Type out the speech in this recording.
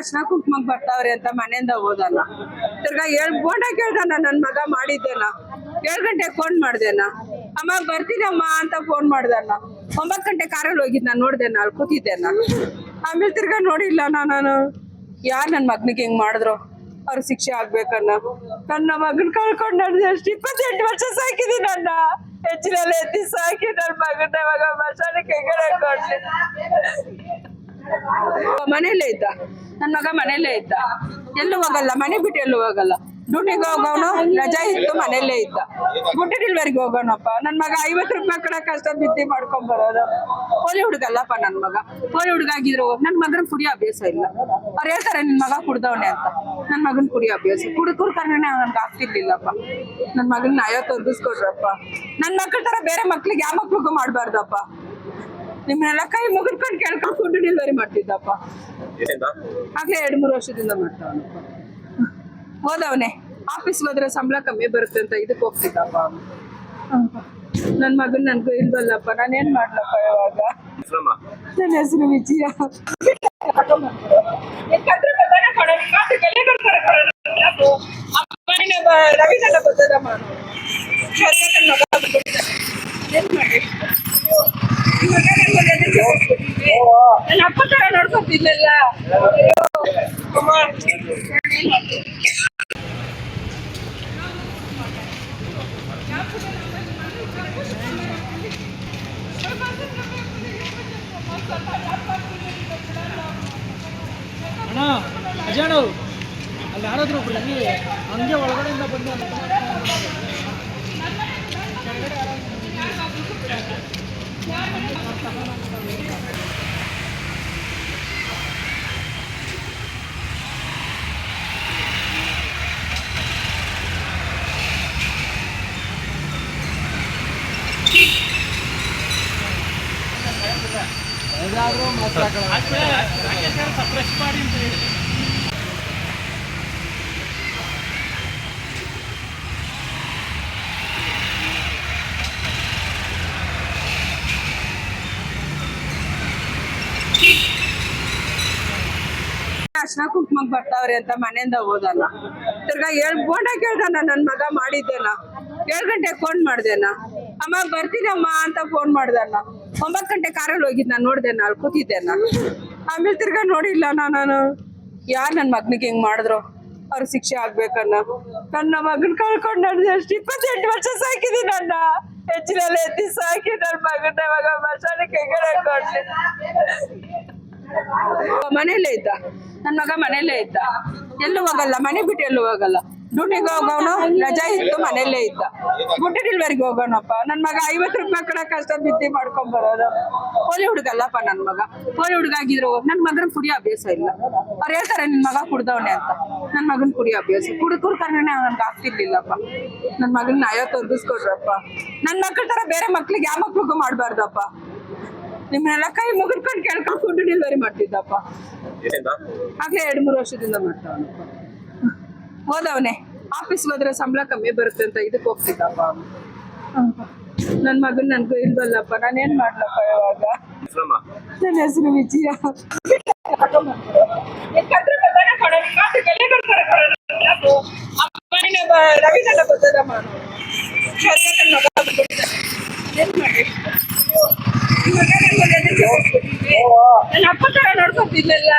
ಅರ್ಶನ ಕುಂಕುಮಕ್ ಬರ್ತಾವ್ರಿ ಅಂತ ಮನೆಯಿಂದ ಹೋದಲ್ಲ. ತಿರ್ಗಾ ಏಳ್ ಬೋಂಡ ಕೇಳ್ದಣ್ಣ ನನ್ನ ಮಗ ಮಾಡಿದ್ದೇನ ಏಳು ಗಂಟೆಗೆ ಫೋನ್ ಮಾಡ್ದೇನ ಅಮ್ಮ ಬರ್ತೀನಮ್ಮ ಅಂತ ಫೋನ್ ಮಾಡ್ದಲ್ಲ. ಒಂಬತ್ತು ಗಂಟೆ ಕಾರಲ್ಲಿ ಹೋಗಿದ್, ನಾನು ನೋಡ್ದೇನ ಅಲ್ಲಿ ಕೂತಿದ್ದೇನ ಆಮೇಲೆ ತಿರ್ಗಾ ನೋಡಿಲ್ಲ ನಾನು. ಯಾರ್ ನನ್ನ ಮಗನಿಗೆ ಹಿಂಗ್ ಮಾಡಿದ್ರು? ಅವ್ರ ಶಿಕ್ಷೆ ಆಗ್ಬೇಕನ್ನ. ನನ್ನ ಮಗನ್ ಕಳ್ಕೊಂಡು ನಾನು ಎಷ್ಟು ಇಪ್ಪತ್ತೆಂಟು ವರ್ಷ ಸಾಕಿದೀನಿ ನನ್ನ. ಹೆಚ್ಚಿನಲ್ಲಿ ಎತ್ತಿ ಸಾಕಿ ನನ್ನ ಮಗನ ಮಗ ಮಸಾಲಕ್ಕೆ ಕೊಡ್ಲಿ. ಮನೇಲೇ ಇದ್ದ? ನನ್ ಮಗ ಮನೆಯಲ್ಲೇ ಇದ್ದ. ಎಲ್ಲೂ ಹೋಗಲ್ಲ, ಮನೆ ಬಿಟ್ಟು ಎಲ್ಲೂ ಹೋಗಲ್ಲ. ಡ್ಯೂಟಿಗೆ ಹೋಗೋನು, ರಜಾ ಇತ್ತು, ಮನೆಯಲ್ಲೇ ಇದ್ದ. ಗುಡ್ ಡಿಲ್ವರಿಗೆ ಹೋಗೋಣಪ್ಪ ನನ್ನ ಮಗ ಐವತ್ತು ರೂಪಾಯಿ ಕಡೆ ಕಷ್ಟ ಬಿದ್ದಿ ಮಾಡ್ಕೊಂಡ್ ಬರೋದು. ಪೋಲಿ ಹುಡುಗಲ್ಲಪ್ಪ ನನ್ನ ಮಗ. ಪೋಲಿ ಹುಡುಗ ಆಗಿದ್ರು, ನನ್ ಮಗನ ಕುಡಿಯೋ ಅಭ್ಯಾಸ ಇಲ್ಲ. ಅವ್ರು ಹೇಳ್ತಾರೆ, ನಿನ್ ಮಗ ಕುಡ್ದವನೆ ಅಂತ. ನನ್ ಮಗನ್ ಕುಡಿ ಅಭ್ಯಾಸ. ಕುಡುಕುರ್ ಕಾರಣ ನನ್ಗೆ ಆಗ್ತಿರ್ಲಿಲ್ಲಪ್ಪ. ನನ್ನ ಮಗನ ನ್ಯಾಯ ತೊಂದಿಸ್ಕೊಡ್ರಪ್ಪ ನನ್ ಮಕ್ಳ ತರ ಬೇರೆ ಮಕ್ಳಿಗೆ ಯಾವ ಮಕ್ಳಿಗೂ ಮಾಡ್ಬಾರ್ದಪ್ಪ. ನಿಮ್ಮನ್ನೆಲ್ಲ ಕೈ ಮುಗಿದ್ಕೊಂಡು ಕೇಳ್ಕೊಂಡು ಫುಡ್ ಡೆಲಿವರಿ ಮಾಡ್ತಿದ್ದಪ್ಪ. ಆಗ್ಲೇ ಎರಡು ಮೂರು ವರ್ಷದಿಂದ ಮಾಡ್ತಾವನಪ್ಪ ಹೋದವನೆ. ಆಫೀಸ್ ಹೋದ್ರೆ ಸಂಬಳ ಕಮ್ಮಿ ಬರುತ್ತೆ ಅಂತ ಇದಕ್ಕೆ ಹೋಗ್ತಿದ್ದಪ್ಪ ನನ್ನ ಮಗನ್ ನನ್ಗೂ ಇಲ್ವಲ್ಲಪ್ಪ ಏನ್ ಮಾಡ್ಲಪ್ಪ ಯಾವಾಗ? ನನ್ನ ಹೆಸರು ವಿಜಯ. ರವಿನಲ್ಲ ಬರ್ತದಮ್ಮ ನನ್ನ ಅಪ್ಪ ತರ ನೋಡ್ಕೊತಿದ್ದಲ್ಲ ಅಣ್ಣ ಅಜಾಣ ಅಲ್ಲಿ ಯಾರಾದ್ರೂ ಬಿಡಿ ಹಂಗೆ ಒಳಗಡೆಯಿಂದ ಬಂದು ಅಂತ ಫ್ರೆಶ್ ಮಾಡಿ ಅಂತ ಹೇಳಿ ಅರ್ಶನ ಕುಂಕುಮಕ್ ಬರ್ತಾವ್ರಿ ಅಂತ ಮನೆಯಿಂದ ಹೋದಲ್ಲ. ತಿರ್ಗಾ ಏಳ್ ಬೋಂಡ ಕೇಳ್ದಲ್ಲ, ನನ್ ಮಗ ಮಾಡಿದ್ದೇನ ಏಳ್ ಗಂಟೆಗೆ ಫೋನ್ ಮಾಡ್ದೇನ ಅಮ್ಮ ಬರ್ತೀನಮ್ಮ ಅಂತ ಫೋನ್ ಮಾಡ್ದಲ್ಲ. ಒಂಬತ್ ಗಂಟೆ ಕಾರಲ್ಲಿ ಹೋಗಿದ್ ನಾನು ನೋಡ್ದೇನ ಅಲ್ಲಿ ಕೂತಿದ್ದೇನ ಆಮೇಲೆ ತಿರ್ಗಾ ನೋಡಿಲ್ಲ ನಾನು ಯಾರ್ ನನ್ ಮಗನಿಗೆ ಹಿಂಗ್ ಮಾಡಿದ್ರು? ಅವ್ರ ಶಿಕ್ಷೆ ಆಗ್ಬೇಕನ್ನ. ನನ್ನ ಮಗನ್ ಕಳ್ಕೊಂಡ್ ನಾನು ಎಷ್ಟು ಇಪ್ಪತ್ತೆಂಟು ವರ್ಷ ಸಾಕಿದೀನಿ ನನ್ನ. ಹೆಚ್ಚಿನಲ್ಲಿ ಎತ್ತಿ ಸಾಕಿ ನನ್ ಮಗನ ಮಗ ಮಸಾಲಕ್ಕೆ ಹೆಗಡೆ ಕೊಡ್ಲಿ. ಮನೇಲೇ ಇದ್ದ? ನನ್ನ ಮಗ ಮನೇಲೆ ಇದ್ದ. ಎಲ್ಲೂ ಹೋಗಲ್ಲ, ಮನೆ ಬಿಟ್ಟು ಎಲ್ಲೂ ಹೋಗಲ್ಲ. ಡ್ಯೂಟಿಗೆ ಹೋಗೋಣ ರಜಾ ಇತ್ತು ಮನೇಲೇ ಇದ್ದ. ಗುಡ್ಡ ಡಿಲ್ವರಿಗೆ ಹೋಗೋಣಪ್ಪ. ನನ್ನ ಮಗ ಐವತ್ತು ರೂಪಾಯಿ ಕಡೆ ಕಷ್ಟ ಬಿದ್ದಿ ಮಾಡ್ಕೊಂಡ್ ಬರೋದು. ಪೋಲಿ ಹುಡುಗಲ್ಲಪ್ಪ ನನ್ನ ಮಗ. ಪೋಲಿ ಹುಡುಗ ಆಗಿದ್ರು ನನ್ನ ಮಗನ ಕುಡಿಯೋ ಅಭ್ಯಾಸ ಇಲ್ಲ. ಅವ್ರು ಹೇಳ್ತಾರೆ, ನಿನ್ ಮಗ ಕುಡ್ದವನೆ ಅಂತ. ನನ್ನ ಮಗನ್ ಕುಡಿಯೋ ಅಭ್ಯಾಸ. ಕುಡ್ಕುರ್ ಕಾರಣ ನನ್ಗೆ ಆಗ್ತಿರ್ಲಿಲ್ಲಪ್ಪ. ನನ್ನ ಮಗನ ನ್ಯಾಯ ತೊಂದಿಸ್ಕೊಡ್ರಪ್ಪ ನನ್ನ ಮಕ್ಕಳ ತರ ಬೇರೆ ಮಕ್ಳಿಗೆ ಯಾವ ಮಕ್ಳಿಗೂ ಮಾಡ್ಬಾರ್ದಪ್ಪ. ನಿಮ್ಮನ್ನೆಲ್ಲ ಕೈ ಮುಗಿದ್ಕೊಂಡು ಕೇಳ್ಕೊಂಡು ಫುಡ್ ಡೆಲಿವರಿ ಮಾಡ್ತಿದ್ದಪ್ಪ. ಹಾಗೆ ಆಗ್ಲೇ ಎರಡು ಮೂರು ವರ್ಷದಿಂದ ಮಾಡ್ತಾವನಪ್ಪ ಹೋದವನೇ ಆಫೀಸ್ ಹೋದ್ರೆ ಸಂಬಳ ಕಮ್ಮಿ ಬರುತ್ತೆ ಅಂತ ಇದಕ್ಕೆ ಹೋಗ್ತಿದ್ದಪ್ಪ ನನ್ನ ಮಗನ್ ನನ್ಗೂ ಇಲ್ವಲ್ಲಪ್ಪ ನಾನೇನ್ ಮಾಡ್ಲಪ್ಪ ಯಾವಾಗ? ನನ್ನ ಹೆಸರು ವಿಜಯ. ರವಿನಲ್ಲ ಬರ್ತದಮ್ಮ ನನ್ನ ಅಪ್ಪ ತರ ನೋಡ್ಕೊತಿದ್ದಲ್ಲ